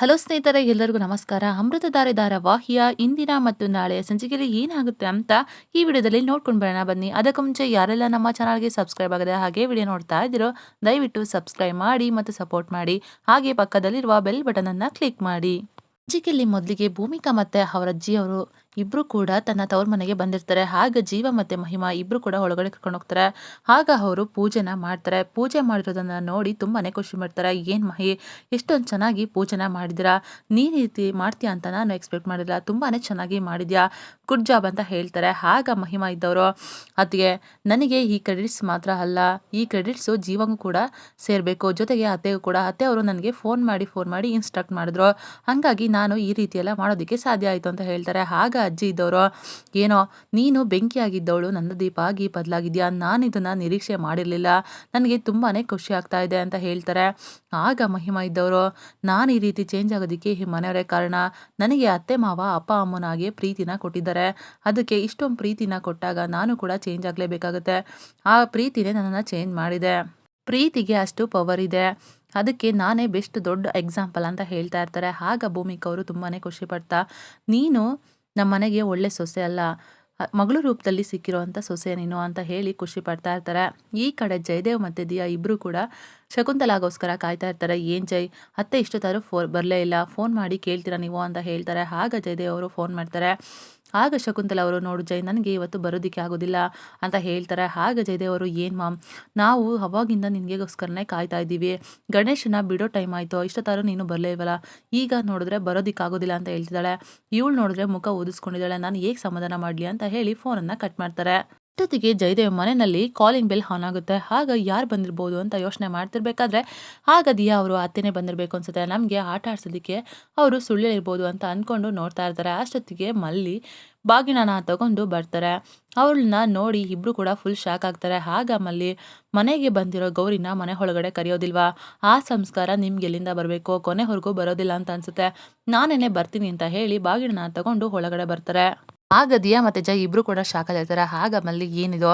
Hello ಸ್ನೇಹಿತರೆ, ಎಲ್ಲರಿಗೂ ನಮಸ್ಕಾರ. ಅಮೃತಧಾರೆ ಧಾರಾವಾಹಿಯ ಇಂದಿನ ಮತ್ತು ನಾಳೆಯ ಸಂಚಿಕೆಯಲ್ಲಿ ಏನಾಗುತ್ತೆ ಅಂತ ಈ ವಿಡಿಯೋದಲ್ಲಿ ನೋಡ್ಕೊಂಡು ಬರೋಣ. ಬನ್ನಿ. ಅದಕ್ಕೂ ಮುಂಚೆ ಯಾರೆಲ್ಲ ನಮ್ಮ ಚಾನಲ್ಗೆ ಸಬ್ಸ್ಕ್ರೈಬ್ ಆಗಿದೆ ಹಾಗೆ ವಿಡಿಯೋ ನೋಡ್ತಾ ಇದ್ದೀರೋ, ದಯವಿಟ್ಟು ಸಬ್ಸ್ಕ್ರೈಬ್ ಮಾಡಿ ಮತ್ತು ಸಪೋರ್ಟ್ ಮಾಡಿ. ಹಾಗೆ ಪಕ್ಕದಲ್ಲಿರುವ ಬೆಲ್ ಬಟನ್ ಅನ್ನ ಕ್ಲಿಕ್ ಮಾಡಿ. ಸಂಚಿಕೆಯಲ್ಲಿ ಮೊದಲಿಗೆ ಭೂಮಿಕಾ ಮತ್ತೆ ಅವರ ಅಜ್ಜಿ ಅವರು ಇಬ್ರು ಕೂಡ ತನ್ನ ತವ್ರ ಮನೆಗೆ ಬಂದಿರ್ತಾರೆ. ಹಾಗೆ ಜೀವ ಮತ್ತೆ ಮಹಿಮಾ ಇಬ್ರು ಕೂಡ ಒಳಗಡೆ ಕರ್ಕೊಂಡು ಹೋಗ್ತಾರೆ. ಆಗ ಅವರು ಪೂಜೆನ ಮಾಡ್ತಾರೆ. ಪೂಜೆ ಮಾಡಿರೋದನ್ನ ನೋಡಿ ತುಂಬಾನೇ ಖುಷಿ ಮಾಡ್ತಾರೆ ಏನ್ ಮಹಿ, ಎಷ್ಟೊಂದು ಚೆನ್ನಾಗಿ ಪೂಜೆನ ಮಾಡಿದಿರಾ ನೀನ್ ರೀತಿ ಮಾಡ್ತೀಯಾ ಅಂತ ನಾನು ಎಕ್ಸ್ಪೆಕ್ಟ್ ಮಾಡಿಲ್ಲ. ತುಂಬಾನೇ ಚೆನ್ನಾಗಿ ಮಾಡಿದ್ಯಾ? ಗುಡ್ ಜಾಬ್ ಅಂತ ಹೇಳ್ತಾರೆ. ಆಗ ಮಹಿಮಾ ಇದ್ದವರು. ಅದಕ್ಕೆ ನನಗೆ ಈ ಕ್ರೆಡಿಟ್ಸ್ ಮಾತ್ರ ಅಲ್ಲ. ಈ ಕ್ರೆಡಿಟ್ಸು ಜೀವಂಗೂ ಕೂಡ ಸೇರಬೇಕು. ಜೊತೆಗೆ ಅತ್ತೆಗೂ ಕೂಡ. ಅತ್ತೆ ಅವರು ನನಗೆ ಫೋನ್ ಮಾಡಿ ಫೋನ್ ಮಾಡಿ ಇನ್ಸ್ಟ್ರಕ್ಟ್ ಮಾಡಿದ್ರು. ಹಾಗಾಗಿ ನಾನು ಈ ರೀತಿ ಎಲ್ಲ ಮಾಡೋದಕ್ಕೆ ಸಾಧ್ಯ ಆಯಿತು ಅಂತ ಹೇಳ್ತಾರೆ. ಆಗ ಅಜ್ಜಿ ಇದ್ದವರು, ಏನೋ, ನೀನು ಬೆಂಕಿಯಾಗಿದ್ದವಳು ನನ್ನ ದೀಪ ಆಗಿ ಬದಲಾಗಿದ್ಯಾ? ನಾನು ಇದನ್ನು ನಿರೀಕ್ಷೆ ಮಾಡಿರಲಿಲ್ಲ. ನನಗೆ ತುಂಬಾ ಖುಷಿ ಆಗ್ತಾ ಇದೆ ಅಂತ ಹೇಳ್ತಾರೆ. ಆಗ ಮಹಿಮಾ ಇದ್ದವರು, ನಾನು ಈ ರೀತಿ ಚೇಂಜ್ ಆಗೋದಕ್ಕೆ ಈ ಮನೆಯವರೇ ಕಾರಣ. ನನಗೆ ಅತ್ತೆ, ಮಾವ, ಅಪ್ಪ, ಅಮ್ಮನಾಗೆ ಪ್ರೀತಿನ ಕೊಟ್ಟಿದ್ದಾರೆ. ಅದಕ್ಕೆ ಇಷ್ಟೊಂದು ಪ್ರೀತಿನ ಕೊಟ್ಟಾಗ ನಾನು ಕೂಡ ಚೇಂಜ್ ಆಗಲೇಬೇಕಾಗುತ್ತೆ. ಆ ಪ್ರೀತಿನೇ ನನ್ನನ್ನು ಚೇಂಜ್ ಮಾಡಿದೆ. ಪ್ರೀತಿಗೆ ಅಷ್ಟು ಪವರ್ ಇದೆ. ಅದಕ್ಕೆ ನಾನೇ ಬೆಸ್ಟ್ ದೊಡ್ಡ ಎಕ್ಸಾಂಪಲ್ ಅಂತ ಹೇಳ್ತಾ ಇರ್ತಾರೆ. ಆಗ ಭೂಮಿಕಾ ಅವರು ತುಂಬಾನೇ ಖುಷಿ ಪಡ್ತಾ, ನೀನು ನಮ್ಮ ಮನೆಗೆ ಒಳ್ಳೆ ಸೊಸೆ ಅಲ್ಲ. ಮಗಳು ರೂಪದಲ್ಲಿ ಸಿಕ್ಕಿರೋವಂಥ ಸೊಸೆ ನೀನು ಅಂತ ಹೇಳಿ ಖುಷಿ ಪಡ್ತಾ ಇರ್ತಾರೆ. ಈ ಕಡೆ ಜಯದೇವ್ ಮತ್ತು ದಿಯಾ ಇಬ್ಬರು ಕೂಡ ಶಕುಂತಲಾಗೋಸ್ಕರ ಕಾಯ್ತಾ ಇರ್ತಾರೆ. ಏನು ಜೈ ಅತ್ತೆ ಇಷ್ಟೊತ್ತಾದ್ರೂ ಫೋ, ಬರಲೇ ಇಲ್ಲ. ಫೋನ್ ಮಾಡಿ ಕೇಳ್ತೀರಾ ನೀವು ಅಂತ ಹೇಳ್ತಾರೆ. ಆಗ ಜಯದೇವ್ ಅವರು ಫೋನ್ ಮಾಡ್ತಾರೆ. ಆಗ ಶಕುಂತಲ ಅವರು ನೋಡು ಜೈ ನನಗೆ ಇವತ್ತು ಬರೋದಕ್ಕೆ ಆಗೋದಿಲ್ಲ ಅಂತ ಹೇಳ್ತಾರೆ. ಆಗ ಜಯದೇವ್ ಅವರು, ಏನು ಮಾಮ್, ನಾವು ಅವಾಗಿಂದ ನಿನಗೆಗೋಸ್ಕರನೇ ಕಾಯ್ತಾ ಇದ್ದೀವಿ. ಗಣೇಶನ ಬಿಡೋ ಟೈಮ್ ಆಯಿತು. ಇಷ್ಟೊತ್ತಾದ್ರೂ ನೀನು ಬರಲೇ ಇವಲ್ಲ ಈಗ ನೋಡಿದ್ರೆ ಬರೋದಕ್ಕಾಗೋದಿಲ್ಲ ಅಂತ ಹೇಳ್ತಿದ್ದಾಳೆ. ಇವಳು ನೋಡಿದ್ರೆ ಮುಖ ಓದಿಸ್ಕೊಂಡಿದ್ದಾಳೆ. ನಾನು ಹೇಗೆ ಸಮಾಧಾನ ಮಾಡಲಿ ಅಂತ ಹೇಳಿ ಫೋನನ್ನು ಕಟ್ ಮಾಡ್ತಾರೆ. ಅಷ್ಟೊತ್ತಿಗೆ ಜಯದೇವ್ ಮನೆಯಲ್ಲಿ ಕಾಲಿಂಗ್ ಬೆಲ್ ಆನ್ ಆಗುತ್ತೆ. ಆಗ ಯಾರು ಬಂದಿರ್ಬೋದು ಅಂತ ಯೋಚನೆ ಮಾಡ್ತಿರ್ಬೇಕಾದ್ರೆ ಆಗ ದಿಯಾ ಅವರು ಅತ್ತೆನೇ ಬಂದಿರಬೇಕು ಅನ್ಸುತ್ತೆ. ನಮಗೆ ಆಟ ಆಡ್ಸೋದಕ್ಕೆ ಅವರು ಸುಳ್ಳಿರ್ಬೋದು ಅಂತ ಅಂದ್ಕೊಂಡು ನೋಡ್ತಾ ಇರ್ತಾರೆ. ಅಷ್ಟೊತ್ತಿಗೆ ಮಲ್ಲಿ ಬಾಗಿಣನ ತಗೊಂಡು ಬರ್ತಾರೆ. ಅವ್ರನ್ನ ನೋಡಿ ಇಬ್ರು ಕೂಡ ಫುಲ್ ಶಾಕ್ ಆಗ್ತಾರೆ. ಆಗ ಮಲ್ಲಿ ಮನೆಗೆ ಬಂದಿರೋ ಗೌರಿನ ಮನೆ ಒಳಗಡೆ ಕರೆಯೋದಿಲ್ವಾ? ಆ ಸಂಸ್ಕಾರ ನಿಮ್ಗೆ ಎಲ್ಲಿಂದ ಬರಬೇಕು? ಕೊನೆವರೆಗೂ ಬರೋದಿಲ್ಲ ಅಂತ ಅನ್ಸುತ್ತೆ. ನಾನೇನೆ ಬರ್ತೀನಿ ಅಂತ ಹೇಳಿ ಬಾಗಿಣನ ತಗೊಂಡು ಒಳಗಡೆ ಬರ್ತಾರೆ. ಆಗ ದಿಯಾ ಮತ್ತೆ ಜೈ ಇಬ್ರು ಕೂಡ ಶಾಕಲ್ಲಿ ಇರ್ತಾರೆ. ಹಾಗ ಮಲ್ಲಿ ಏನಿದು,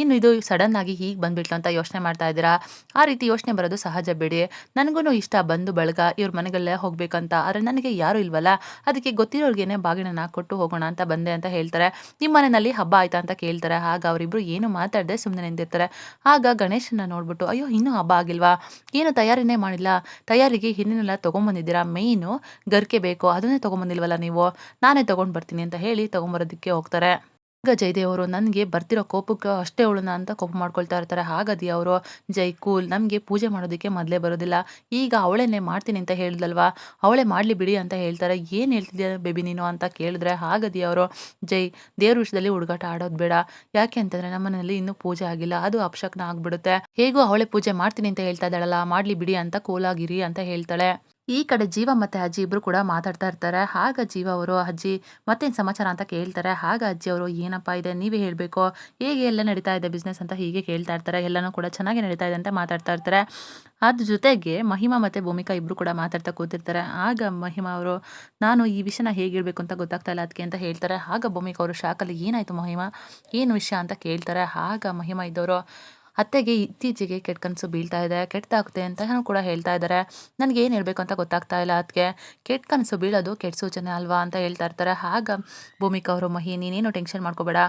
ಇನ್ನು ಇದು ಸಡನ್ ಆಗಿ ಹೀಗೆ ಬಂದ್ಬಿಟ್ಲು ಅಂತ ಯೋಚನೆ ಮಾಡ್ತಾ ಇದ್ದೀರಾ? ಆ ರೀತಿ ಯೋಚನೆ ಬರೋದು ಸಹಜ ಬಿಡಿ. ನನಗೂ ಇಷ್ಟ ಬಂದು ಬಳಗ, ಇವ್ರ ಮನೆಗಳಲ್ಲೇ ಹೋಗ್ಬೇಕಂತ. ಆದರೆ ನನಗೆ ಯಾರು ಇಲ್ವಲ್ಲ? ಅದಕ್ಕೆ ಗೊತ್ತಿರೋರ್ಗೇನೆ ಬಾಗಿಣನ ಕೊಟ್ಟು ಹೋಗೋಣ ಅಂತ ಬಂದೆ ಅಂತ ಹೇಳ್ತಾರೆ. ನಿಮ್ಮ ಮನೆಯಲ್ಲಿ ಹಬ್ಬ ಆಯ್ತಾ ಅಂತ ಕೇಳ್ತಾರೆ. ಆಗ ಅವರಿಬ್ರು ಏನು ಮಾತಾಡದೆ ಸುಮ್ಮನೆ ನಿಂತಿರ್ತಾರೆ. ಆಗ ಗಣೇಶನ ನೋಡ್ಬಿಟ್ಟು, ಅಯ್ಯೋ, ಇನ್ನೂ ಹಬ್ಬ ಆಗಿಲ್ವಾ? ಏನು ತಯಾರಿನೇ ಮಾಡಿಲ್ಲ? ತಯಾರಿಗೆ ಹಿಂದಿನೆಲ್ಲ ತೊಗೊಂಬಂದಿದ್ದೀರಾ? ಮೇಯ್ನು, ಗರ್ಕೆ ಬೇಕು. ಅದನ್ನೇ ತೊಗೊಂಬಂದಿಲ್ವಲ್ಲ ನೀವು? ನಾನೇ ತೊಗೊಂಡು ಬರ್ತೀನಿ ಅಂತ ಹೇಳಿ ತೊಗೊಂಬರೋದಕ್ಕೆ ಹೋಗ್ತಾರೆ. ಆಗ ಅವರು ನನಗೆ ಬರ್ತಿರೋ ಕೋಪಕ್ಕೆ ಅಷ್ಟೇ ಅವಳನ್ನ ಅಂತ ಕೋಪ ಮಾಡ್ಕೊಳ್ತಾ ಇರ್ತಾರೆ. ಹಾಗಾದಿ ಅವರು, ಜೈ ಕೂಲ್, ನಮಗೆ ಪೂಜೆ ಮಾಡೋದಕ್ಕೆ ಮೊದಲೇ ಬರೋದಿಲ್ಲ. ಈಗ ಅವಳೇನೆ ಮಾಡ್ತೀನಿ ಅಂತ ಹೇಳಿದಲ್ವಾ? ಅವಳೇ ಮಾಡಲಿ ಬಿಡಿ ಅಂತ ಹೇಳ್ತಾರೆ. ಏನು ಹೇಳ್ತಿದ್ಯಾ ಬೇಬಿ ನೀನು ಅಂತ ಕೇಳಿದ್ರೆ ಹಾಗಾದಿ ಅವರು, ಜೈ, ದೇವ್ರ ವಿಷಯದಲ್ಲಿ ಹುಡುಗಾಟ ಆಡೋದು ಬೇಡ. ಯಾಕೆ ಅಂತಂದ್ರೆ ಮನೆಯಲ್ಲಿ ಇನ್ನೂ ಪೂಜೆ ಆಗಿಲ್ಲ. ಅದು ಅಪಶಕ್ನ ಆಗ್ಬಿಡುತ್ತೆ. ಹೇಗೂ ಅವಳೇ ಪೂಜೆ ಮಾಡ್ತೀನಿ ಅಂತ ಹೇಳ್ತಾ ಇದ್ದಾಳಲ್ಲ. ಮಾಡ್ಲಿ ಬಿಡಿ ಅಂತ, ಕೂಲಾಗಿರಿ ಅಂತ ಹೇಳ್ತಾಳೆ. ಈ ಕಡೆ ಜೀವ ಮತ್ತೆ ಅಜ್ಜಿ ಇಬ್ರು ಕೂಡ ಮಾತಾಡ್ತಾ ಇರ್ತಾರೆ. ಹಾಗ ಜೀವ ಅವರು, ಅಜ್ಜಿ ಮತ್ತೇನು ಸಮಾಚಾರ ಅಂತ ಕೇಳ್ತಾರೆ. ಆಗ ಅಜ್ಜಿ ಅವರು, ಏನಪ್ಪ ಇದೆ? ನೀವೇ ಹೇಳಬೇಕು. ಹೇಗೆ ಎಲ್ಲ ನಡೀತಾ ಇದೆ ಬಿಸ್ನೆಸ್ ಅಂತ ಹೀಗೆ ಕೇಳ್ತಾ ಇರ್ತಾರೆ. ಎಲ್ಲನೂ ಕೂಡ ಚೆನ್ನಾಗಿ ನಡೀತಾ ಇದೆ ಅಂತ ಮಾತಾಡ್ತಾ ಇರ್ತಾರೆ. ಅದ್ರ ಜೊತೆಗೆ ಮಹಿಮಾ ಮತ್ತೆ ಭೂಮಿಕಾ ಇಬ್ಬರು ಕೂಡ ಮಾತಾಡ್ತಾ ಕೂತಿರ್ತಾರೆ. ಆಗ ಮಹಿಮಾ ಅವರು, ನಾನು ಈ ವಿಷಯನ ಹೇಗೆ ಹೇಳಬೇಕು ಅಂತ ಗೊತ್ತಾಗ್ತಾ ಇಲ್ಲ ಅದಕ್ಕೆ ಅಂತ ಹೇಳ್ತಾರೆ. ಆಗ ಭೂಮಿಕಾ ಅವರು ಶಾಕಲ್ಲಿ ಏನಾಯ್ತು ಮಹಿಮಾ? ಏನು ವಿಷಯ? ಅಂತ ಕೇಳ್ತಾರೆ. ಆಗ ಮಹಿಮಾ ಇದ್ದವರು ಅತ್ತೆಗೆ ಇತ್ತೀಚೆಗೆ ಕೆಟ್ಟ ಕನಸು ಬೀಳ್ತಾ ಇದೆ ಕೆಟ್ಟದಾಗುತ್ತೆ ಅಂತ ಕೂಡ ಹೇಳ್ತಾ ಇದ್ದಾರೆ ನನಗೆ ಏನು ಹೇಳಬೇಕು ಅಂತ ಗೊತ್ತಾಗ್ತಾ ಇಲ್ಲ ಅದಕ್ಕೆ ಕೆಟ್ಟ ಕನಸು ಬೀಳೋದು ಕೆಟ್ಟ ಸೂಚನೆ ಅಲ್ವಾ ಅಂತ ಹೇಳ್ತಾ ಇರ್ತಾರೆ. ಆಗ ಭೂಮಿಕಾ ಅವರು ಮಹಿ ನೀನೇನು ಟೆನ್ಷನ್ ಮಾಡ್ಕೋಬೇಡ.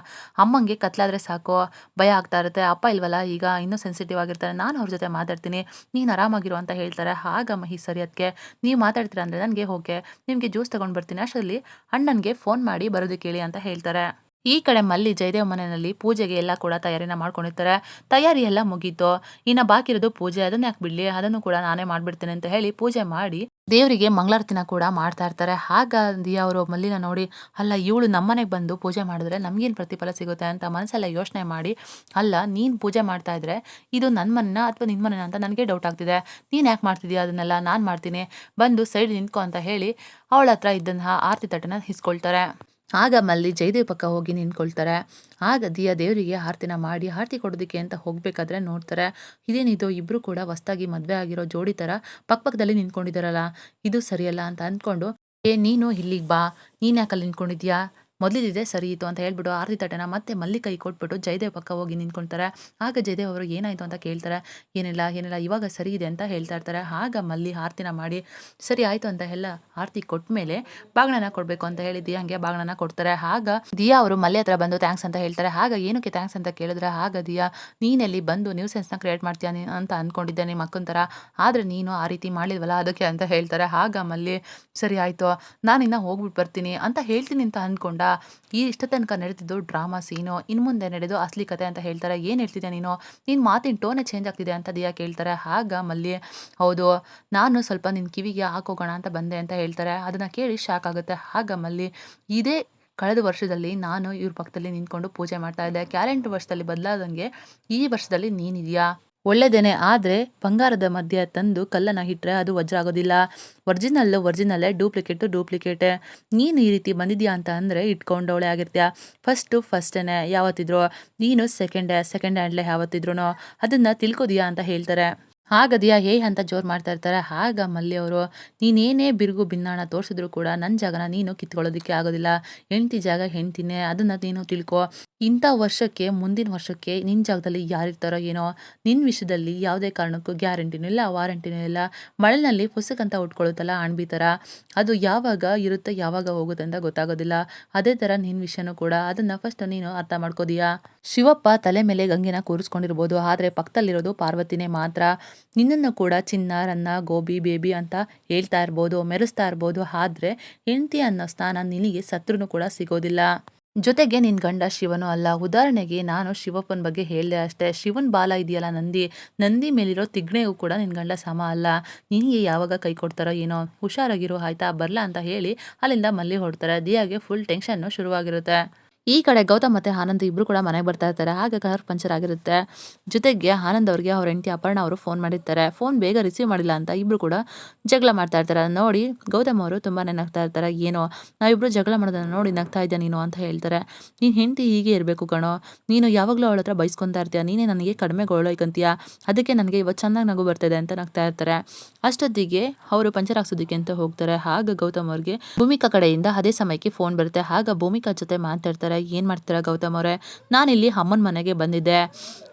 ಅಮ್ಮಂಗೆ ಕತ್ಲಾದರೆ ಸಾಕು. ಭಯ ಆಗ್ತಾ ಇರುತ್ತೆ. ಅಪ್ಪ ಇಲ್ವಲ್ಲ, ಈಗ ಇನ್ನೂ ಸೆನ್ಸಿಟಿವ್ ಆಗಿರ್ತಾರೆ. ನಾನು ಅವ್ರ ಜೊತೆ ಮಾತಾಡ್ತೀನಿ. ನೀನು ಆರಾಮಾಗಿರು ಅಂತ ಹೇಳ್ತಾರೆ. ಆಗ ಮಹಿ, ಸರಿ ಅದಕ್ಕೆ ನೀವು ಮಾತಾಡ್ತೀರಾ ಅಂದರೆ ನನಗೆ ಓಕೆ. ನಿಮಗೆ ಜ್ಯೂಸ್ ತೊಗೊಂಡು ಬರ್ತೀನಿ. ಅಷ್ಟರಲ್ಲಿ ಅಣ್ಣನಿಗೆ ಫೋನ್ ಮಾಡಿ ಬರೋದು ಹೇಳಿ ಅಂತ ಹೇಳ್ತಾರೆ. ಈ ಕಡೆ ಮಲ್ಲಿ ಜಯದೇವ್ ಮನೆಯಲ್ಲಿ ಪೂಜೆಗೆ ಎಲ್ಲ ಕೂಡ ತಯಾರಿನ ಮಾಡ್ಕೊಂಡಿರ್ತಾರೆ. ತಯಾರಿ ಎಲ್ಲ ಮುಗೀತು. ಇನ್ನು ಬಾಕಿ ಇರೋದು ಪೂಜೆ. ಅದನ್ನ ಯಾಕೆ ಬಿಡ್ಲಿ? ಅದನ್ನು ಕೂಡ ನಾನೇ ಮಾಡ್ಬಿಡ್ತೇನೆ ಅಂತ ಹೇಳಿ ಪೂಜೆ ಮಾಡಿ ದೇವರಿಗೆ ಮಂಗಳಾರತಿನ ಕೂಡ ಮಾಡ್ತಾ ಇರ್ತಾರೆ. ಹಾಗಾಗಿ ಅವರು ಮಲ್ಲಿನ ನೋಡಿ, ಅಲ್ಲ, ಇವಳು ನಮ್ಮನೆಗೆ ಬಂದು ಪೂಜೆ ಮಾಡಿದ್ರೆ ನಮ್ಗೇನು ಪ್ರತಿಫಲ ಸಿಗುತ್ತೆ? ಅಂತ ಮನಸ್ಸೆಲ್ಲ ಯೋಚನೆ ಮಾಡಿ, ಅಲ್ಲ, ನೀನು ಪೂಜೆ ಮಾಡ್ತಾ ಇದ್ರೆ ಇದು ನನ್ನ ಮನೆನ ಅಥವಾ ನಿನ್ನ ಮನೆನ ಅಂತ ನನಗೆ ಡೌಟ್ ಆಗ್ತಿದೆ. ನೀನು ಯಾಕೆ ಮಾಡ್ತಿದ್ಯಾ ಅದನ್ನೆಲ್ಲ? ನಾನು ಮಾಡ್ತೀನಿ. ಬಂದು ಸೈಡ್ ನಿಂತ್ಕೊ ಅಂತ ಹೇಳಿ ಅವಳ ಹತ್ರ ಇದ್ದಂತಹ ಆರತಿ ತಟ್ಟನ ಹಿಸ್ಕೊಳ್ತಾರೆ. ಆಗ ಮಲ್ಲಿ ಜಯದೇವ್ ಪಕ್ಕ ಹೋಗಿ ನಿಂತ್ಕೊಳ್ತಾರೆ. ಆಗ ದಿಯಾ ದೇವರಿಗೆ ಆರತಿನ ಮಾಡಿ, ಆರತಿ ಕೊಡೋದಕ್ಕೆ ಅಂತ ಹೋಗಬೇಕಾದ್ರೆ ನೋಡ್ತಾರೆ. ಇದೇನಿದು? ಇಬ್ರು ಕೂಡ ಹೊಸ್ದಾಗಿ ಮದುವೆ ಆಗಿರೋ ಜೋಡಿ ಥರ ಪಕ್ಕಪಕ್ಕದಲ್ಲಿ ನಿಂತ್ಕೊಂಡಿದ್ದಾರಲ್ಲ ಇದು ಸರಿಯಲ್ಲ ಅಂತ ಅಂದ್ಕೊಂಡು ಏ, ನೀನು ಇಲ್ಲಿಗೆ ಬಾ. ನೀನು ಯಾಕಲ್ಲಿ ನಿಂತ್ಕೊಂಡಿದ್ಯಾ? ಮೊದಲಿದೆ ಸರಿ ಇತ್ತು ಅಂತ ಹೇಳ್ಬಿಟ್ಟು ಆರತಿ ತಟ್ಟೆನ ಮತ್ತೆ ಮಲ್ಲಿ ಕೈ ಕೊಟ್ಬಿಟ್ಟು ಜಯದೇವ್ ಪಕ್ಕ ಹೋಗಿ ನಿಂತ್ಕೊಳ್ತಾರೆ. ಆಗ ಜಯದೇವ್ ಅವರು ಏನಾಯಿತು ಅಂತ ಕೇಳ್ತಾರೆ, ಏನಿಲ್ಲ ಏನಿಲ್ಲ, ಇವಾಗ ಸರಿ ಇದೆ ಅಂತ ಹೇಳ್ತಾ ಇರ್ತಾರೆ. ಆಗ ಮಲ್ಲಿ ಆರತಿನ ಮಾಡಿ, ಸರಿ ಆಯಿತು ಅಂತ ಎಲ್ಲ ಆರತಿ ಕೊಟ್ಟ ಮೇಲೆ ಬಾಗ್ನನ ಕೊಡಬೇಕು ಅಂತ ಹೇಳಿ ದಿಯಾಂಗೆ ಬಾಗ್ಣನ ಕೊಡ್ತಾರೆ. ಆಗ ದಿಯಾ ಅವರು ಮಲ್ಲೆ ಹತ್ರ ಬಂದು ಥ್ಯಾಂಕ್ಸ್ ಅಂತ ಹೇಳ್ತಾರೆ. ಆಗ ಏನಕ್ಕೆ ಥ್ಯಾಂಕ್ಸ್ ಅಂತ ಕೇಳಿದ್ರೆ, ಆಗ ದಿಯಾ, ನೀನೆಲ್ಲಿ ಬಂದು ನ್ಯೂಸೆನ್ಸ್ನ ಕ್ರಿಯೇಟ್ ಮಾಡ್ತೀಯ ಅಂತ ಅಂದ್ಕೊಂಡಿದ್ದೆ ನಿಮ್ಮ ಅಕ್ಕನ ಥರ. ಆದರೆ ನೀನು ಆ ರೀತಿ ಮಾಡಿದ್ವಲ್ಲ ಅದಕ್ಕೆ ಅಂತ ಹೇಳ್ತಾರೆ. ಆಗ ಮಲ್ಲಿ, ಸರಿ ಆಯಿತು, ನಾನಿನ್ನ ಹೋಗ್ಬಿಟ್ಟು ಬರ್ತೀನಿ ಅಂತ ಹೇಳ್ತೀನಿ ಅಂತ ಅಂದ್ಕೊಂಡ ಈ ಇಷ್ಟ ತನಕ ನಡೆದಿದ್ದು ಡ್ರಾಮಾ ಸೀನು ಇನ್ನು ಮುಂದೆ ನಡೆದು ಅಸಲಿ ಕತೆ ಅಂತ ಹೇಳ್ತಾರೆ, ಏನು ಹೇಳ್ತಿದ್ದೆ ನೀನು? ನಿನ್ನ ಮಾತಿನ ಟೋನೇ ಚೇಂಜ್ ಆಗ್ತಿದೆ ಅಂತ ದಿಯಾ ಕೇಳ್ತಾರೆ. ಆಗ ಮಲ್ಲಿ, ಹೌದು, ನಾನು ಸ್ವಲ್ಪ ನಿನ್ನ ಕಿವಿಗೆ ಹಾಕೋಗೋಣ ಅಂತ ಬಂದೆ ಅಂತ ಹೇಳ್ತಾರೆ. ಅದನ್ನು ಕೇಳಿ ಶಾಕ್ ಆಗುತ್ತೆ. ಆಗ ಮಲ್ಲಿ, ಇದೇ ಕಳೆದ ವರ್ಷದಲ್ಲಿ ನಾನು ಇವ್ರ ಪಕ್ಕದಲ್ಲಿ ನಿಂತ್ಕೊಂಡು ಪೂಜೆ ಮಾಡ್ತಾ ಇದ್ದೆ. ಕ್ಯಾಲೆಂಡರ್ ವರ್ಷದಲ್ಲಿ ಬದಲಾದಂಗೆ ಈ ವರ್ಷದಲ್ಲಿ ನೀನಿದೆಯಾ ಒಳ್ಳೆದೇನೆ ಆದರೆ ಬಂಗಾರದ ಮಧ್ಯೆ ತಂದು ಕಲ್ಲನ್ನು ಇಟ್ಟರೆ ಅದು ವಜ್ರ ಆಗೋದಿಲ್ಲ ಒರ್ಜಿನಲ್ಲು ಒರ್ಜಿನಲ್ಲೇ ಡೂಪ್ಲಿಕೇಟು ಡೂಪ್ಲಿಕೇಟೆ ನೀನು ಈ ರೀತಿ ಬಂದಿದ್ಯಾ ಅಂತ ಅಂದರೆ ಇಟ್ಕೊಂಡವಳೆ ಆಗಿರ್ತೀಯ. ಫಸ್ಟು ಫಸ್ಟೇನೆ ಯಾವತ್ತಿದ್ರು. ನೀನು ಸೆಕೆಂಡೇ ಸೆಕೆಂಡ್ ಹ್ಯಾಂಡ್ಲೇ ಯಾವತ್ತಿದ್ರು ಅದನ್ನು ತಿಳ್ಕೊದಿಯಾ ಅಂತ ಹೇಳ್ತಾರೆ. ಹಾಗದಿಯಾ ಹೇ ಅಂತ ಜೋರು ಮಾಡ್ತಾ ಇರ್ತಾರೆ. ಆಗ ಮಲ್ಲಿ ಅವರು, ನೀನೇನೇ ಬಿರುಗು ಭಿನ್ನಾಣ ತೋರಿಸಿದ್ರು ಕೂಡ ನನ್ನ ಜಾಗನ ನೀನು ಕಿತ್ಕೊಳ್ಳೋದಕ್ಕೆ ಆಗೋದಿಲ್ಲ. ಹೆಂಡತಿ ಜಾಗ ಹೆಂಡ್ತಿನೇ, ಅದನ್ನು ನೀನು ತಿಳ್ಕೊ. ಇಂಥ ವರ್ಷಕ್ಕೆ, ಮುಂದಿನ ವರ್ಷಕ್ಕೆ ನಿನ್ನ ಜಾಗದಲ್ಲಿ ಯಾರಿರ್ತಾರೋ ಏನೋ ನಿನ್ನ ವಿಷಯದಲ್ಲಿ ಯಾವುದೇ ಕಾರಣಕ್ಕೂ ಗ್ಯಾರಂಟಿನೂ ಇಲ್ಲ, ವಾರಂಟಿನೂ ಇಲ್ಲ. ಮಳೆನಲ್ಲಿ ಪುಸ್ತಕಂತ ಉಟ್ಕೊಳ್ಳುತ್ತಲ್ಲ ಅಣ್ಬಿ ಥರ ಅದು ಯಾವಾಗ ಇರುತ್ತೆ, ಯಾವಾಗ ಹೋಗುತ್ತೆ ಅಂತ ಗೊತ್ತಾಗೋದಿಲ್ಲ. ಅದೇ ಥರ ನಿನ್ನ ವಿಷಯನೂ ಕೂಡ. ಅದನ್ನು ಫಸ್ಟ್ ನೀನು ಅರ್ಥ ಮಾಡ್ಕೋದಿಯಾ? ಶಿವಪ್ಪ ತಲೆ ಮೇಲೆ ಗಂಗೆನ ಕೂರಿಸ್ಕೊಂಡಿರ್ಬೋದು. ಆದರೆ ಪಕ್ಕದಲ್ಲಿರೋದು ಪಾರ್ವತಿನೇ ಮಾತ್ರ. ನಿನ್ನನ್ನು ಕೂಡ ಚಿನ್ನ, ರನ್ನ, ಗೋಬಿ, ಬೇಬಿ ಅಂತ ಹೇಳ್ತಾ ಇರ್ಬೋದು, ಮೆರೆಸ್ತಾ ಇರ್ಬೋದು. ಆದರೆ ಹೆಂಡತಿ ಅನ್ನೋ ಸ್ಥಾನ ನಿನಗೆ ಸತ್ರೂ ಕೂಡ ಸಿಗೋದಿಲ್ಲ. ಜೊತೆಗೆ ನಿನ್ನ ಗಂಡ ಶಿವನು ಅಲ್ಲ. ಉದಾಹರಣೆಗೆ ನಾನು ಶಿವಪ್ಪನ ಬಗ್ಗೆ ಹೇಳಿದೆ ಅಷ್ಟೇ. ಶಿವನ್ ಬಾಲ ಇದೆಯಲ್ಲ ನಂದಿ. ನಂದಿ ಮೇಲಿರೋ ತಿಗ್ಣೆಗೂ ಕೂಡ ನಿನ್ನ ಗಂಡ ಸಮ ಅಲ್ಲ. ನಿನಗೆ ಯಾವಾಗ ಕೈ ಕೊಡ್ತಾರೋ ಏನೋ. ಹುಷಾರಾಗಿರೋ, ಆಯ್ತಾ? ಬರಲ್ಲ ಅಂತ ಹೇಳಿ ಅಲ್ಲಿಂದ ಮಲ್ಲಿ ಹೊಡ್ತಾರೆ ದಿಯಾಗೆ ಫುಲ್ ಟೆನ್ಷನ್ನು ಶುರುವಾಗಿರುತ್ತೆ. ಈ ಕಡೆ ಗೌತಮ್ ಮತ್ತು ಆನಂದ್ ಇಬ್ಬರು ಕೂಡ ಮನೆಗೆ ಬರ್ತಾ ಇರ್ತಾರೆ. ಆಗ ಕಾರ್ ಪಂಚರ್ ಆಗಿರುತ್ತೆ. ಜೊತೆಗೆ ಆನಂದ್ ಅವ್ರಿಗೆ ಅವ್ರ ಹೆಂಡತಿ ಅಪರ್ಣ ಅವರು ಫೋನ್ ಮಾಡಿರ್ತಾರೆ. ಫೋನ್ ಬೇಗ ರಿಸೀವ್ ಮಾಡಿಲ್ಲ ಅಂತ ಇಬ್ಬರು ಕೂಡ ಜಗಳ ಮಾಡ್ತಾ ಇರ್ತಾರೆ. ನೋಡಿ ಗೌತಮ್ ಅವರು ತುಂಬಾ ನಗ್ತಾ ಇರ್ತಾರೆ. ಏನೋ, ನಾವಿಬ್ರು ಜಗಳ ಮಾಡೋದನ್ನ ನೋಡಿ ನಗ್ತಾ ಇದ್ದೆ ನೀನು ಅಂತ ಹೇಳ್ತಾರೆ. ನೀನು ಹೆಂಡತಿ ಹೀಗೆ ಇರಬೇಕು ಕಣೋ. ನೀನು ಯಾವಾಗಲೂ ಅವಳ ಹತ್ರ ಬೈಸ್ಕೊತಾ ಇರ್ತೀಯ. ನೀನೇ ನನಗೆ ಕಡಿಮೆ ಗೊಳ್ಳೋಯ್ಕಂತೀಯ ಅದಕ್ಕೆ ನನಗೆ ಇವತ್ತು ಚೆನ್ನಾಗಿ ನಗು ಬರ್ತಿದೆ ಅಂತ ನಗ್ತಾ ಇರ್ತಾರೆ. ಅಷ್ಟೊತ್ತಿಗೆ ಅವರು ಪಂಚರ್ ಹಾಕ್ಸೋದಕ್ಕೆ ಅಂತ ಹೋಗ್ತಾರೆ. ಆಗ ಗೌತಮ್ ಅವ್ರಿಗೆ ಭೂಮಿಕಾ ಕಡೆಯಿಂದ ಅದೇ ಸಮಯಕ್ಕೆ ಫೋನ್ ಬರುತ್ತೆ. ಆಗ ಭೂಮಿಕಾ ಜೊತೆ ಮಾತಾಡ್ತಾರೆ. ಏನು ಮಾಡ್ತೀರಾ ಗೌತಮ್ ಅವರೇ? ನಾನಿಲ್ಲಿ ಅಮ್ಮನ ಮನೆಗೆ ಬಂದಿದ್ದೆ.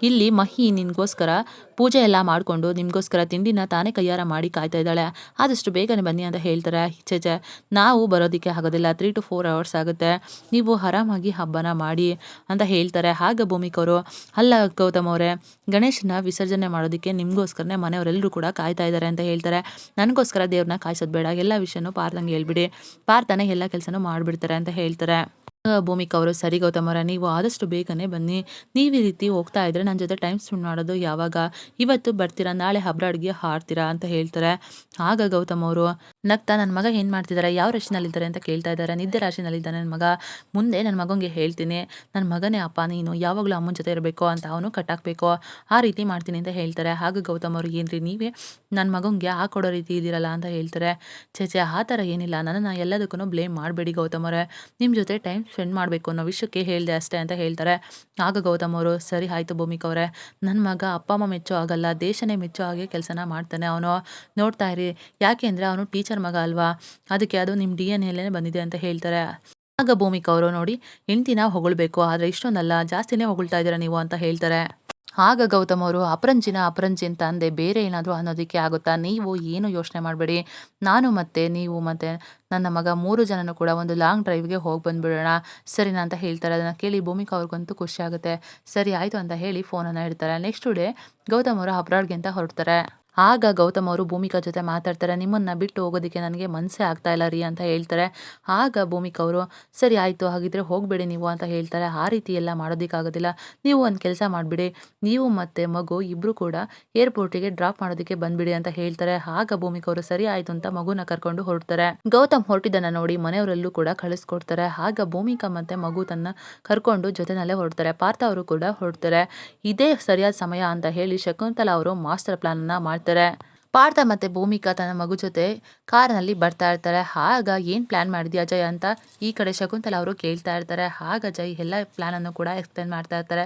ಇಲ್ಲಿ ಮಹಿ ನಿನಗೋಸ್ಕರ ಪೂಜೆ ಎಲ್ಲ ಮಾಡಿಕೊಂಡು ನಿಮಗೋಸ್ಕರ ತಿಂಡಿನ ತಾನೇ ಕೈಯಾರ ಮಾಡಿ ಕಾಯ್ತಾ ಇದ್ದಾಳೆ. ಆದಷ್ಟು ಬೇಗನೆ ಬನ್ನಿ ಅಂತ ಹೇಳ್ತಾರೆ. ಇಚ್ಛೆಚೆ ನಾವು ಬರೋದಕ್ಕೆ ಆಗೋದಿಲ್ಲ. ತ್ರೀ ಟು ಫೋರ್ ಅವರ್ಸ್ ಆಗುತ್ತೆ. ನೀವು ಆರಾಮಾಗಿ ಹಬ್ಬನ ಮಾಡಿ ಅಂತ ಹೇಳ್ತಾರೆ. ಹಾಗೆ ಭೂಮಿಕವರು. ಅಲ್ಲ ಗೌತಮ್ ಅವರೇ, ಗಣೇಶನ ವಿಸರ್ಜನೆ ಮಾಡೋದಕ್ಕೆ ನಿಮಗೋಸ್ಕರನೇ ಮನೆಯವರೆಲ್ಲರೂ ಕೂಡ ಕಾಯ್ತಾ ಇದ್ದಾರೆ ಅಂತ ಹೇಳ್ತಾರೆ. ನನಗೋಸ್ಕರ ದೇವ್ರನ್ನ ಕಾಯಿಸೋದು ಬೇಡ. ಎಲ್ಲ ವಿಷಯನೂ ಪಾರ್ದಂಗೆ ಹೇಳ್ಬಿಡಿ. ಪಾರ್ಥನೆ ಎಲ್ಲ ಕೆಲಸನೂ ಮಾಡಿಬಿಡ್ತಾರೆ ಅಂತ ಹೇಳ್ತಾರೆ. ಭೂಮಿಕಾ ಅವರು ಸರಿ ಗೌತಮರ ನೀವು ಆದಷ್ಟು ಬೇಗನೆ ಬನ್ನಿ. ನೀವು ಈ ರೀತಿ ಹೋಗ್ತಾ ಇದ್ರೆ ನನ್ನ ಜೊತೆ ಟೈಮ್ ಸ್ಪೆಂಡ್ ಮಾಡೋದು ಯಾವಾಗ? ಇವತ್ತು ಬರ್ತೀರಾ, ನಾಳೆ ಹಬ್ಬ ಅಡುಗೆ ಹಾಡ್ತೀರಾ ಅಂತ ಹೇಳ್ತಾರೆ. ಆಗ ಗೌತಮ್ ಅವರು ನಗ್ತಾ ನನ್ನ ಮಗ ಏನು ಮಾಡ್ತಿದ್ದಾರೆ ಯಾವ ರಾಶಿನಲ್ಲಿದ್ದಾರೆ ಅಂತ ಕೇಳ್ತಾ ಇದ್ದಾರೆ. ನಿದ್ದೆ ರಾಶಿನಲ್ಲಿದ್ದಾನೆ ನನ್ನ ಮಗ. ಮುಂದೆ ನನ್ನ ಮಗನಿಗೆ ಹೇಳ್ತೀನಿ. ನನ್ನ ಮಗನೇ ಅಪ್ಪ, ನೀನು ಯಾವಾಗಲೂ ಅಮ್ಮನ ಜೊತೆ ಇರಬೇಕು ಅಂತ ಅವನು ಕಟ್ಟಾಕಬೇಕು. ಆ ರೀತಿ ಮಾಡ್ತೀನಿ ಅಂತ ಹೇಳ್ತಾರೆ. ಹಾಗೆ ಗೌತಮ್ ಅವರು, ಏನ್ರಿ ನೀವೇ ನನ್ನ ಮಗನಿಗೆ ಕೊಡೋ ರೀತಿ ಇದ್ದೀರಲ್ಲ ಅಂತ ಹೇಳ್ತಾರೆ. ಚೇಚೆ ಆ ಥರ ಏನಿಲ್ಲ. ನನ್ನನ್ನು ಎಲ್ಲದಕ್ಕೂ ಬ್ಲೇಮ್ ಮಾಡಬೇಡಿ ಗೌತಮ್ ಅವರೇ. ನಿಮ್ಮ ಜೊತೆ ಟೈಮ್ ಸ್ಪೆಂಡ್ ಮಾಡಬೇಕು ಅನ್ನೋ ವಿಷಯಕ್ಕೆ ಹೇಳಿದೆ ಅಷ್ಟೇ ಅಂತ ಹೇಳ್ತಾರೆ. ಆಗ ಗೌತಮ್ ಅವರು, ಸರಿ ಆಯಿತು ಭೂಮಿಕಾ ಅವರೇ. ನನ್ನ ಮಗ ಅಪ್ಪ, ಅಮ್ಮ ಮೆಚ್ಚೋ ಆಗಲ್ಲ ದೇಶನೇ ಮೆಚ್ಚೋ ಹಾಗೆ ಕೆಲಸನ ಮಾಡ್ತಾನೆ ಅವನು. ನೋಡ್ತಾ ಇರಿ. ಯಾಕೆ ಅಂದರೆ ಅವನು ಟೀಚರ್ ಮಗ ಅಲ್ವಾ? ಅದಕ್ಕೆ ಅದು ನಿಮ್ಮ ಡಿ ಎನ್ ಎಲ್ಲೇ ಬಂದಿದೆ ಅಂತ ಹೇಳ್ತಾರೆ. ಆಗ ಭೂಮಿಕ ಅವರು ನೋಡಿ, ಹೆಂಡ್ತಿನ ಹೊಗಳ್ಬೇಕು, ಆದರೆ ಇಷ್ಟೊಂದಲ್ಲ, ಜಾಸ್ತಿನೇ ಹೊಗಳ್ತಾ ಇದ್ದೀರಾ ನೀವು ಅಂತ ಹೇಳ್ತಾರೆ. ಆಗ ಗೌತಮ್ ಅವರು, ಅಪರಂಜಿನ ಅಪರಂಜಿ ಅಂತ ಅಂದೆ, ಬೇರೆ ಏನಾದರೂ ಅನ್ನೋದಕ್ಕೆ ಆಗುತ್ತಾ? ನೀವು ಏನು ಯೋಚನೆ ಮಾಡಬೇಡಿ. ನಾನು ಮತ್ತೆ, ನೀವು ಮತ್ತೆ, ನನ್ನ ಮಗ ಮೂರು ಜನನು ಕೂಡ ಒಂದು ಲಾಂಗ್ ಡ್ರೈವ್ಗೆ ಹೋಗಿ ಬಂದ್ಬಿಡೋಣ. ಸರಿನಾ ಅಂತ ಹೇಳ್ತಾರೆ. ಅದನ್ನು ಕೇಳಿ ಭೂಮಿಕಾ ಅವ್ರಿಗಂತೂ ಖುಷಿ ಆಗುತ್ತೆ. ಸರಿ, ಆಯಿತು ಅಂತ ಹೇಳಿ ಫೋನನ್ನು ಇಡ್ತಾರೆ. ನೆಕ್ಸ್ಟ್ ಡೇ ಗೌತಮ್ ಅವರು ಅಬ್ರಾಡ್ಗೆ ಅಂತ ಹೊರಡ್ತಾರೆ. ಆಗ ಗೌತಮ್ ಅವರು ಭೂಮಿಕಾ ಜೊತೆ ಮಾತಾಡ್ತಾರೆ. ನಿಮ್ಮನ್ನು ಬಿಟ್ಟು ಹೋಗೋದಕ್ಕೆ ನನಗೆ ಮನಸ್ಸೇ ಆಗ್ತಾ ಇಲ್ಲ ರೀ ಅಂತ ಹೇಳ್ತಾರೆ. ಆಗ ಭೂಮಿಕಾ ಅವರು, ಸರಿ ಆಯಿತು, ಹಾಗಿದ್ರೆ ಹೋಗಬೇಡಿ ನೀವು ಅಂತ ಹೇಳ್ತಾರೆ. ಆ ರೀತಿ ಎಲ್ಲ ಮಾಡೋದಕ್ಕಾಗೋದಿಲ್ಲ. ನೀವು ಒಂದು ಕೆಲಸ ಮಾಡಿಬಿಡಿ. ನೀವು ಮತ್ತು ಮಗು ಇಬ್ಬರು ಕೂಡ ಏರ್ಪೋರ್ಟಿಗೆ ಡ್ರಾಪ್ ಮಾಡೋದಕ್ಕೆ ಬಂದ್ಬಿಡಿ ಅಂತ ಹೇಳ್ತಾರೆ. ಆಗ ಭೂಮಿಕಾ ಅವರು, ಸರಿ ಆಯಿತು ಅಂತ ಮಗುನ ಕರ್ಕೊಂಡು ಹೊರಡ್ತಾರೆ. ಗೌತಮ್ ಹೊರಟಿದ್ದನ್ನು ನೋಡಿ ಮನೆಯವರಲ್ಲೂ ಕೂಡ ಕಳಿಸ್ಕೊಡ್ತಾರೆ. ಆಗ ಭೂಮಿಕಾ ಮತ್ತು ಮಗು ತನ್ನ ಕರ್ಕೊಂಡು ಜೊತೆನಲ್ಲೇ ಹೊರಡ್ತಾರೆ. ಪಾರ್ಥ ಅವರು ಕೂಡ ಹೊರಡ್ತಾರೆ. ಇದೇ ಸರಿಯಾದ ಸಮಯ ಅಂತ ಹೇಳಿ ಶಕುಂತಲಾ ಅವರು ಮಾಸ್ಟರ್ ಪ್ಲಾನನ್ನು ಮಾಡ್ತಾರೆ ಪಾರ್ಥ ಮತ್ತೆ ಭೂಮಿಕಾ ತನ್ನ ಮಗು ಜೊತೆ ಕಾರ್ನಲ್ಲಿ ಬರ್ತಾ ಇರ್ತಾರೆ. ಆಗ ಏನು ಪ್ಲ್ಯಾನ್ ಮಾಡಿದ್ಯಾ ಅಜಯ್ ಅಂತ ಈ ಕಡೆ ಶಕುಂತಲ ಅವರು ಕೇಳ್ತಾ ಇರ್ತಾರೆ. ಆಗ ಅಜಯ್ ಎಲ್ಲ ಪ್ಲ್ಯಾನನ್ನು ಕೂಡ ಎಕ್ಸ್ಪ್ಲೇನ್ ಮಾಡ್ತಾ ಇರ್ತಾರೆ.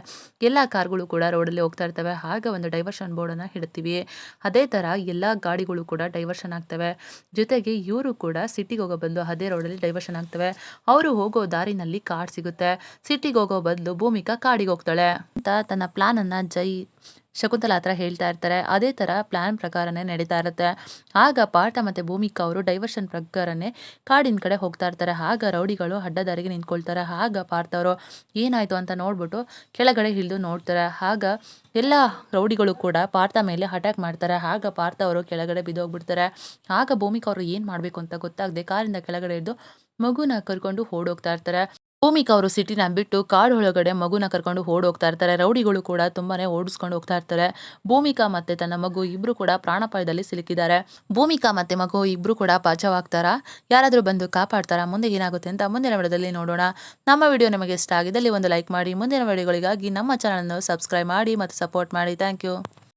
ಎಲ್ಲ ಕಾರ್ಗಳು ಕೂಡ ರೋಡಲ್ಲಿ ಹೋಗ್ತಾ ಇರ್ತವೆ. ಆಗ ಒಂದು ಡೈವರ್ಷನ್ ಬೋರ್ಡನ್ನು ಹಿಡ್ತೀವಿ ಅದೇ ಥರ ಎಲ್ಲ ಗಾಡಿಗಳು ಕೂಡ ಡೈವರ್ಷನ್ ಆಗ್ತವೆ. ಜೊತೆಗೆ ಇವರು ಕೂಡ ಸಿಟಿಗೆ ಹೋಗೋ ಬಂದು ಅದೇ ರೋಡಲ್ಲಿ ಡೈವರ್ಷನ್ ಆಗ್ತವೆ. ಅವರು ಹೋಗೋ ದಾರಿನಲ್ಲಿ ಕಾರ್ ಸಿಗುತ್ತೆ. ಸಿಟಿಗೆ ಹೋಗೋ ಬದಲು ಭೂಮಿಕಾ ಕಾಡಿಗೆ ಹೋಗ್ತಾಳೆ ಅಂತ ತನ್ನ ಪ್ಲ್ಯಾನನ್ನು ಜೈ ಶಕುಂತಲಾ ಹತ್ರ ಹೇಳ್ತಾ ಇರ್ತಾರೆ, ಅದೇ ಥರ ಪ್ಲ್ಯಾನ್ ಪ್ರಕಾರನೇ ನಡೀತಾ ಇರುತ್ತೆ. ಆಗ ಪಾಠ ಮತ್ತು ಭೂಮಿಕಾ ಅವರು ಡೈವರ್ಷನ್ ಪ್ರಕಾರನೇ ಕಾಡಿನ ಕಡೆ ಹೋಗ್ತಾ ಇರ್ತಾರೆ. ಆಗ ರೌಡಿಗಳು ಅಡ್ಡದಾರಿಗೆ ನಿಂತ್ಕೊಳ್ತಾರೆ. ಆಗ ಪಾರ್ಥ ಅವರು, ಏನಾಯಿತು ಅಂತ ನೋಡ್ಬಿಟ್ಟು ಕೆಳಗಡೆ ಹಿಡಿದು ನೋಡ್ತಾರೆ. ಆಗ ಎಲ್ಲ ರೌಡಿಗಳು ಕೂಡ ಪಾರ್ಥ ಮೇಲೆ ಅಟ್ಯಾಕ್ ಮಾಡ್ತಾರೆ. ಆಗ ಪಾರ್ಥ ಅವರು ಕೆಳಗಡೆ ಬಿದ್ದೋಗ್ಬಿಡ್ತಾರೆ. ಆಗ ಭೂಮಿಕಾ ಅವರು ಏನು ಮಾಡಬೇಕು ಅಂತ ಗೊತ್ತಾಗದೆ ಕಾರಿಂದ ಕೆಳಗಡೆ ಇದ್ದು ಮಗುನ ಕರ್ಕೊಂಡು ಓಡೋಗ್ತಾ ಇರ್ತಾರೆ. ಭೂಮಿಕಾ ಅವರು ಸಿಟಿನ ಬಿಟ್ಟು ಕಾಡು ಒಳಗಡೆ ಮಗುನ ಕರ್ಕೊಂಡು ಓಡೋಗ್ತಾ ಇರ್ತಾರೆ. ರೌಡಿಗಳು ಕೂಡ ತುಂಬಾನೇ ಓಡಿಸ್ಕೊಂಡು ಹೋಗ್ತಾ ಇರ್ತಾರೆ. ಭೂಮಿಕಾ ಮತ್ತೆ ತನ್ನ ಮಗು ಇಬ್ರು ಕೂಡ ಪ್ರಾಣಪಾಯದಲ್ಲಿ ಸಿಲುಕಿದ್ದಾರೆ. ಭೂಮಿಕಾ ಮತ್ತೆ ಮಗು ಇಬ್ರು ಕೂಡ ಪಾಚವಾಗ್ತಾರ? ಯಾರಾದರೂ ಬಂದು ಕಾಪಾಡ್ತಾರಾ? ಮುಂದೆ ಏನಾಗುತ್ತೆ ಅಂತ ಮುಂದಿನ ವಿಡಿಯೋದಲ್ಲಿ ನೋಡೋಣ. ನಮ್ಮ ವಿಡಿಯೋ ನಿಮಗೆ ಇಷ್ಟ ಆಗಿದ್ದಲ್ಲಿ ಒಂದು ಲೈಕ್ ಮಾಡಿ. ಮುಂದಿನ ವಿಡಿಯೋಗಳಿಗಾಗಿ ನಮ್ಮ ಚಾನಲ್ನ ಸಬ್ಸ್ಕ್ರೈಬ್ ಮಾಡಿ ಮತ್ತು ಸಪೋರ್ಟ್ ಮಾಡಿ. Thank you